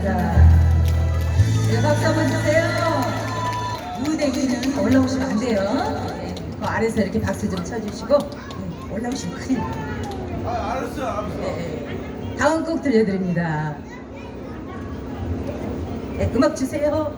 감사합니다. 네, 박수 한번 주세요. 무대 위는 올라오시면 안 돼요. 네, 그 아래서 이렇게 박수 좀 쳐주시고 네, 올라오시면 큰일 나요. 아, 알았어, 알았어. 네, 다음 곡 들려드립니다. 네, 음악 주세요.